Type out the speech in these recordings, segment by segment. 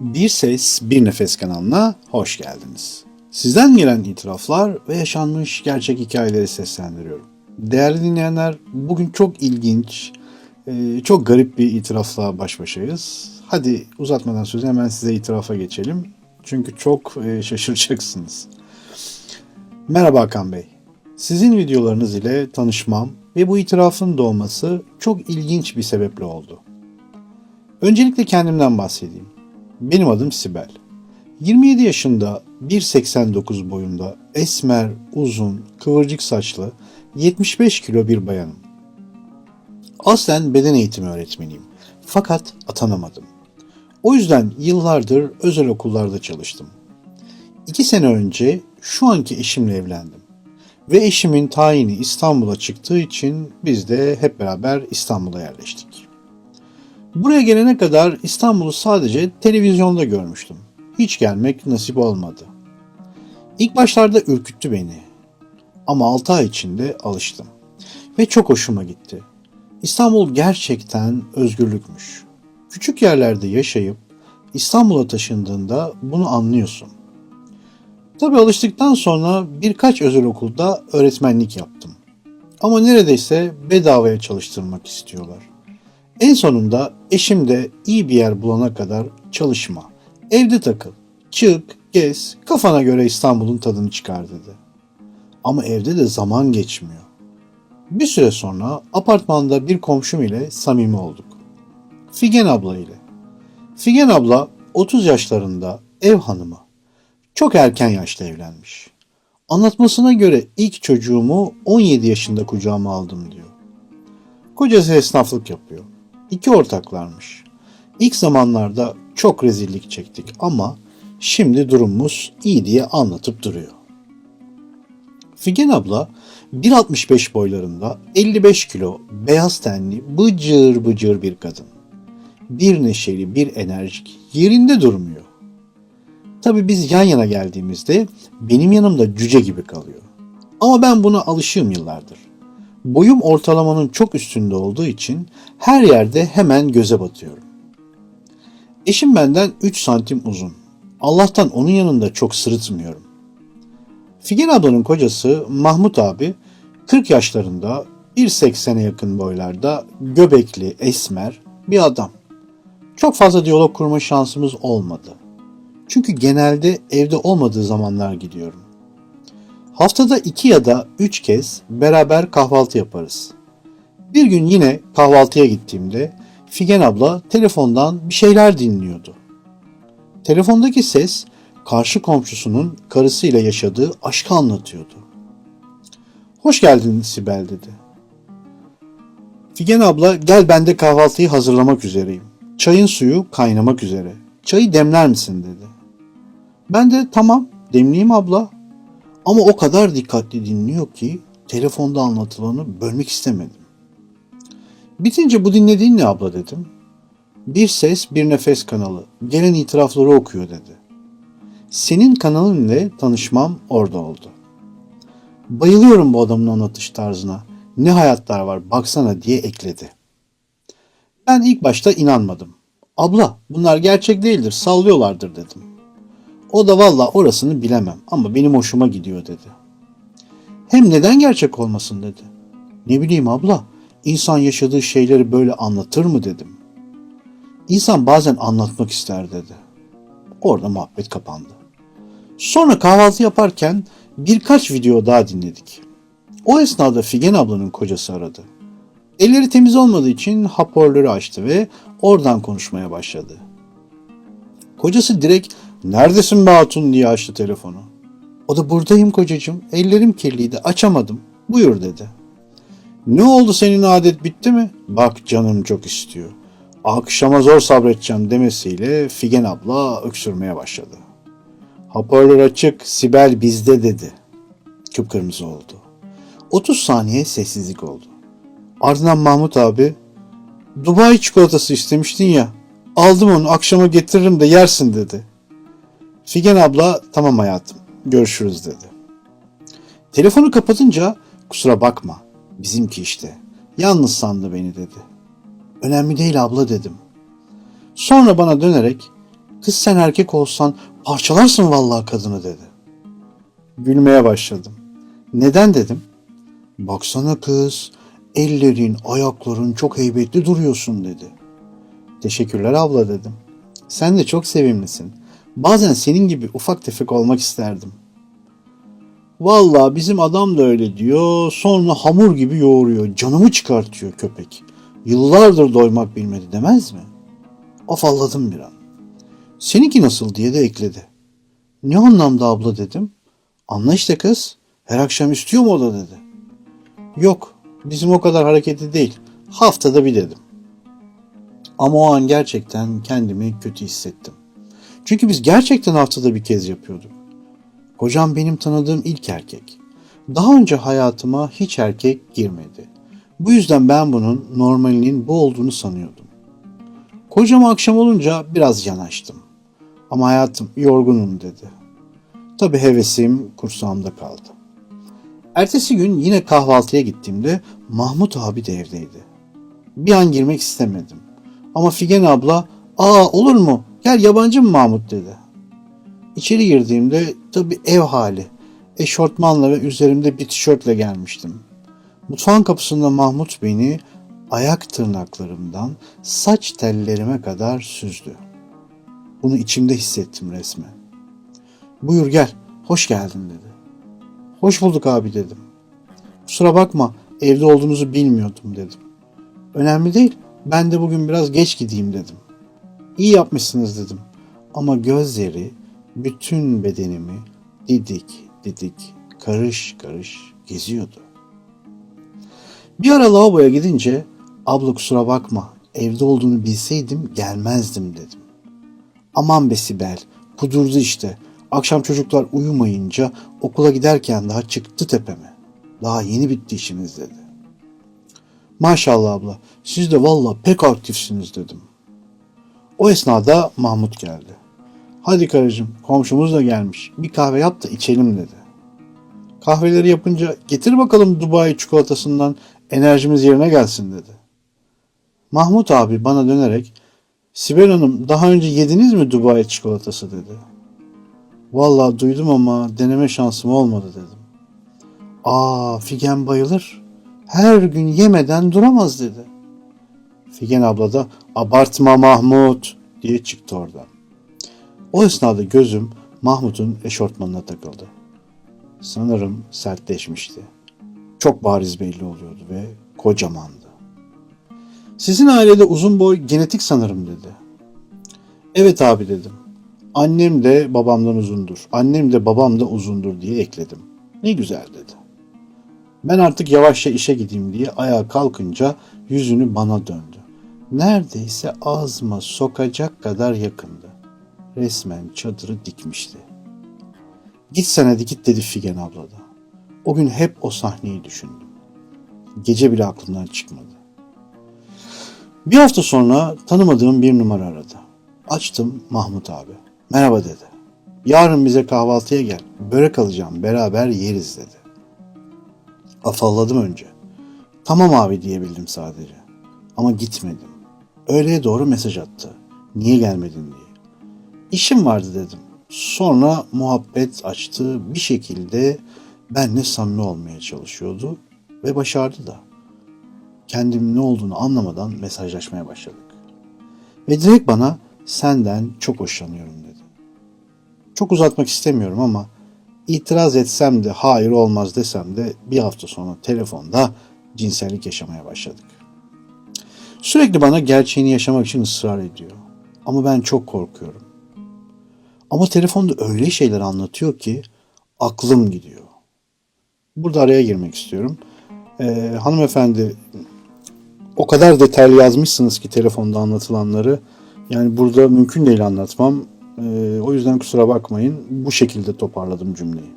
Bir Ses Bir Nefes kanalına hoş geldiniz. Sizden gelen itiraflar ve yaşanmış gerçek hikayeleri seslendiriyorum. Değerli dinleyenler, bugün çok ilginç, e, çok garip bir itirafla baş başayız. Hadi uzatmadan sözü hemen size itirafa geçelim. Çünkü çok e, şaşıracaksınız. Merhaba Hakan Bey. Sizin videolarınız ile tanışmam ve bu itirafın doğması çok ilginç bir sebeple oldu. Öncelikle kendimden bahsedeyim. Benim adım Sibel. 27 yaşında, 1.89 boyunda, esmer, uzun, kıvırcık saçlı, 75 kilo bir bayanım. Aslen beden eğitimi öğretmeniyim. Fakat atanamadım. O yüzden yıllardır özel okullarda çalıştım. İki sene önce şu anki eşimle evlendim. Ve eşimin tayini İstanbul'a çıktığı için biz de hep beraber İstanbul'a yerleştik. Buraya gelene kadar İstanbul'u sadece televizyonda görmüştüm. Hiç gelmek nasip olmadı. İlk başlarda ürküttü beni. Ama 6 ay içinde alıştım. Ve çok hoşuma gitti. İstanbul gerçekten özgürlükmüş. Küçük yerlerde yaşayıp İstanbul'a taşındığında bunu anlıyorsun. Tabii alıştıktan sonra birkaç özel okulda öğretmenlik yaptım. Ama neredeyse bedavaya çalıştırmak istiyorlar. En sonunda eşim de iyi bir yer bulana kadar çalışma. Evde takıl. Çık, gez, kafana göre İstanbul'un tadını çıkar dedi. Ama evde de zaman geçmiyor. Bir süre sonra apartmanda bir komşum ile samimi olduk. Figen abla ile. Figen abla 30 yaşlarında ev hanımı. Çok erken yaşta evlenmiş. Anlatmasına göre ilk çocuğumu 17 yaşında kucağıma aldım diyor. Kocası esnaflık yapıyor. İki ortaklarmış. İlk zamanlarda çok rezillik çektik ama şimdi durumumuz iyi diye anlatıp duruyor. Figen abla 1.65 boylarında 55 kilo beyaz tenli bıcır bıcır bir kadın. Bir neşeli bir enerjik yerinde durmuyor. Tabi biz yan yana geldiğimizde benim yanımda cüce gibi kalıyor. Ama ben buna alışığım yıllardır. Boyum ortalamanın çok üstünde olduğu için her yerde hemen göze batıyorum. Eşim benden 3 santim uzun. Allah'tan onun yanında çok sırıtmıyorum. Figen ablanın kocası Mahmut abi 40 yaşlarında 1.80'e yakın boylarda göbekli, esmer bir adam. Çok fazla diyalog kurma şansımız olmadı. Çünkü genelde evde olmadığı zamanlar gidiyorum. Haftada iki ya da üç kez beraber kahvaltı yaparız. Bir gün yine kahvaltıya gittiğimde Figen abla telefondan bir şeyler dinliyordu. Telefondaki ses karşı komşusunun karısıyla yaşadığı aşkı anlatıyordu. Hoş geldin Sibel dedi. Figen abla gel ben de kahvaltıyı hazırlamak üzereyim. Çayın suyu kaynamak üzere. Çayı demler misin dedi. Ben de tamam demleyeyim abla. Ama o kadar dikkatli dinliyor ki telefonda anlatılanı bölmek istemedim. Bitince bu dinlediğin ne abla dedim. Bir ses bir nefes kanalı. Gelen itirafları okuyor dedi. Senin kanalın ile tanışmam orada oldu. Bayılıyorum bu adamın anlatış tarzına. Ne hayatlar var baksana diye ekledi. Ben ilk başta inanmadım. Abla bunlar gerçek değildir sallıyorlardır dedim. O da valla orasını bilemem ama benim hoşuma gidiyor dedi. Hem neden gerçek olmasın dedi. Ne bileyim abla insan yaşadığı şeyleri böyle anlatır mı dedim. İnsan bazen anlatmak ister dedi. Orada muhabbet kapandı. Sonra kahvaltı yaparken birkaç video daha dinledik. O esnada Figen ablanın kocası aradı. Elleri temiz olmadığı için hoparlörü açtı ve oradan konuşmaya başladı. Kocası direkt neredesin be hatun diye açtı telefonu. O da buradayım kocacığım ellerim kirliydi açamadım buyur dedi. Ne oldu senin adet bitti mi? Bak canım çok istiyor. Akşama zor sabredeceğim demesiyle Figen abla öksürmeye başladı. Hoparlör açık Sibel bizde dedi. Kıpkırmızı oldu. 30 saniye sessizlik oldu. Ardından Mahmut abi Dubai çikolatası istemiştin ya aldım onu akşama getiririm de yersin dedi. Figen abla tamam hayatım görüşürüz dedi. Telefonu kapatınca kusura bakma bizimki işte yalnız sandı beni dedi. Önemli değil abla dedim. Sonra bana dönerek Kız sen erkek olsan parçalarsın vallahi kadını dedi. Gülmeye başladım. Neden dedim. Baksana kız, ellerin, ayakların çok heybetli duruyorsun dedi. Teşekkürler abla dedim. Sen de çok sevimlisin. Bazen senin gibi ufak tefek olmak isterdim. Vallahi bizim adam da öyle diyor. Sonra hamur gibi yoğuruyor. Canımı çıkartıyor köpek. Yıllardır doymak bilmedi demez mi? Afalladım bir an. Seninki nasıl diye de ekledi. Ne anlamda abla dedim. Anla işte kız. Her akşam istiyor mu o da dedi. Yok bizim o kadar hareketli değil. Haftada bir dedim. Ama o an gerçekten kendimi kötü hissettim. Çünkü biz gerçekten haftada bir kez yapıyorduk. Kocam benim tanıdığım ilk erkek. Daha önce hayatıma hiç erkek girmedi. Bu yüzden ben bunun normalinin bu olduğunu sanıyordum. Kocama akşam olunca biraz yanaştım. Ama hayatım yorgunum dedi. Tabi hevesim kursağımda kaldı. Ertesi gün yine kahvaltıya gittiğimde Mahmut abi de evdeydi. Bir an girmek istemedim. Ama Figen abla ''Aa olur mu? Gel yabancı mı Mahmut?'' dedi. İçeri girdiğimde tabi ev hali. Eşortmanla ve üzerimde bir tişörtle gelmiştim. Mutfağın kapısında Mahmut beni ayak tırnaklarımdan saç tellerime kadar süzdü. Bunu içimde hissettim resmen. Buyur gel, hoş geldin dedi. Hoş bulduk abi dedim. Kusura bakma, evde olduğunuzu bilmiyordum dedim. Önemli değil, ben de bugün biraz geç gideyim dedim. İyi yapmışsınız dedim. Ama gözleri bütün bedenimi didik didik, karış karış geziyordu. Bir ara lavaboya gidince abla kusura bakma evde olduğunu bilseydim gelmezdim dedim. Aman be Sibel kudurdu işte. Akşam çocuklar uyumayınca okula giderken daha çıktı tepeme. Daha yeni bitti işimiz dedi. Maşallah abla siz de valla pek aktifsiniz dedim. O esnada Mahmut geldi. Hadi karıcığım komşumuz da gelmiş. Bir kahve yap da içelim dedi. Kahveleri yapınca getir bakalım Dubai çikolatasından enerjimiz yerine gelsin dedi. Mahmut abi bana dönerek Sibel Hanım daha önce yediniz mi Dubai çikolatası dedi. Vallahi duydum ama deneme şansım olmadı dedim. Aa Figen bayılır. Her gün yemeden duramaz dedi. Figen abla da abartma Mahmut diye çıktı oradan. O esnada gözüm Mahmut'un eşortmanına takıldı. Sanırım sertleşmişti. Çok bariz belli oluyordu ve kocamandı. Sizin ailede uzun boy genetik sanırım dedi. Evet abi dedim. Annem de babamdan uzundur. Annem de babam da uzundur diye ekledim. Ne güzel dedi. Ben artık yavaşça işe gideyim diye ayağa kalkınca yüzünü bana döndü. Neredeyse ağzıma sokacak kadar yakındı. Resmen çadırı dikmişti. Git sen hadi git dedi Figen abla da. O gün hep o sahneyi düşündüm. Gece bile aklımdan çıkmadı. Bir hafta sonra tanımadığım bir numara aradı. Açtım Mahmut abi. Merhaba dedi. Yarın bize kahvaltıya gel. Börek alacağım beraber yeriz dedi. Afalladım önce. Tamam abi diyebildim sadece. Ama gitmedim. Öğleye doğru mesaj attı. Niye gelmedin diye. İşim vardı dedim. Sonra muhabbet açtı. Bir şekilde benle samimi olmaya çalışıyordu ve başardı da. Kendim ne olduğunu anlamadan mesajlaşmaya başladık. Ve direkt bana senden çok hoşlanıyorum dedi. Çok uzatmak istemiyorum ama itiraz etsem de hayır olmaz desem de bir hafta sonra telefonda cinsellik yaşamaya başladık. Sürekli bana gerçeğini yaşamak için ısrar ediyor. Ama ben çok korkuyorum. Ama telefonda öyle şeyler anlatıyor ki aklım gidiyor. Burada araya girmek istiyorum. Ee, hanımefendi o kadar detaylı yazmışsınız ki telefonda anlatılanları. Yani burada mümkün değil anlatmam. Ee, o yüzden kusura bakmayın. Bu şekilde toparladım cümleyi.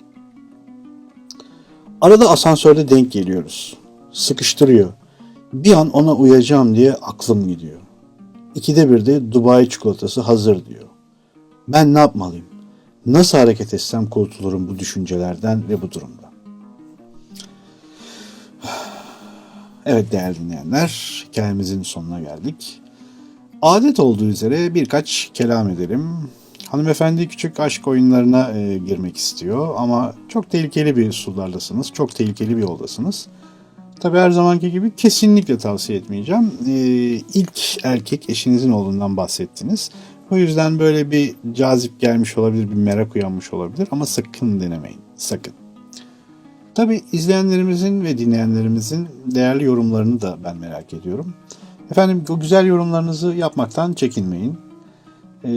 Arada asansörde denk geliyoruz. Sıkıştırıyor. Bir an ona uyacağım diye aklım gidiyor. İkide bir de Dubai çikolatası hazır diyor. Ben ne yapmalıyım? Nasıl hareket etsem kurtulurum bu düşüncelerden ve bu durumdan? Evet değerli dinleyenler, hikayemizin sonuna geldik. Adet olduğu üzere birkaç kelam edelim. Hanımefendi küçük aşk oyunlarına e, girmek istiyor ama çok tehlikeli bir sulardasınız, çok tehlikeli bir yoldasınız. Tabii her zamanki gibi kesinlikle tavsiye etmeyeceğim. Ee, ilk erkek eşinizin olduğundan bahsettiniz. O yüzden böyle bir cazip gelmiş olabilir, bir merak uyanmış olabilir ama sakın denemeyin, sakın. Tabii izleyenlerimizin ve dinleyenlerimizin değerli yorumlarını da ben merak ediyorum. Efendim o güzel yorumlarınızı yapmaktan çekinmeyin. Ee,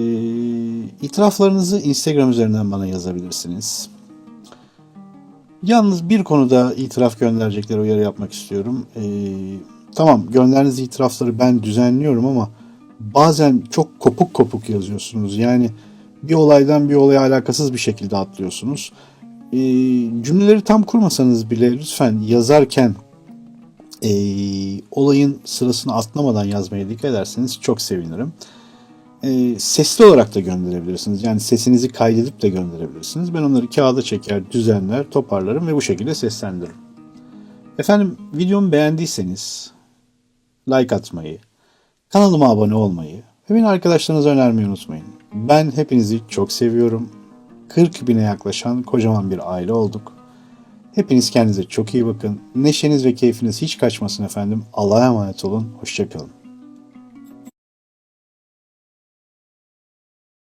itiraflarınızı Instagram üzerinden bana yazabilirsiniz. Yalnız bir konuda itiraf gönderecekleri uyarı yapmak istiyorum. Ee, tamam gönderdiğiniz itirafları ben düzenliyorum ama bazen çok kopuk kopuk yazıyorsunuz. Yani bir olaydan bir olaya alakasız bir şekilde atlıyorsunuz. Ee, cümleleri tam kurmasanız bile lütfen yazarken ee, olayın sırasını atlamadan yazmaya dikkat ederseniz çok sevinirim. Ee, sesli olarak da gönderebilirsiniz. Yani sesinizi kaydedip de gönderebilirsiniz. Ben onları kağıda çeker, düzenler, toparlarım ve bu şekilde seslendiririm. Efendim videomu beğendiyseniz like atmayı, kanalıma abone olmayı ve beni arkadaşlarınıza önermeyi unutmayın. Ben hepinizi çok seviyorum. 40 bine yaklaşan kocaman bir aile olduk. Hepiniz kendinize çok iyi bakın. Neşeniz ve keyfiniz hiç kaçmasın efendim. Allah'a emanet olun. Hoşçakalın.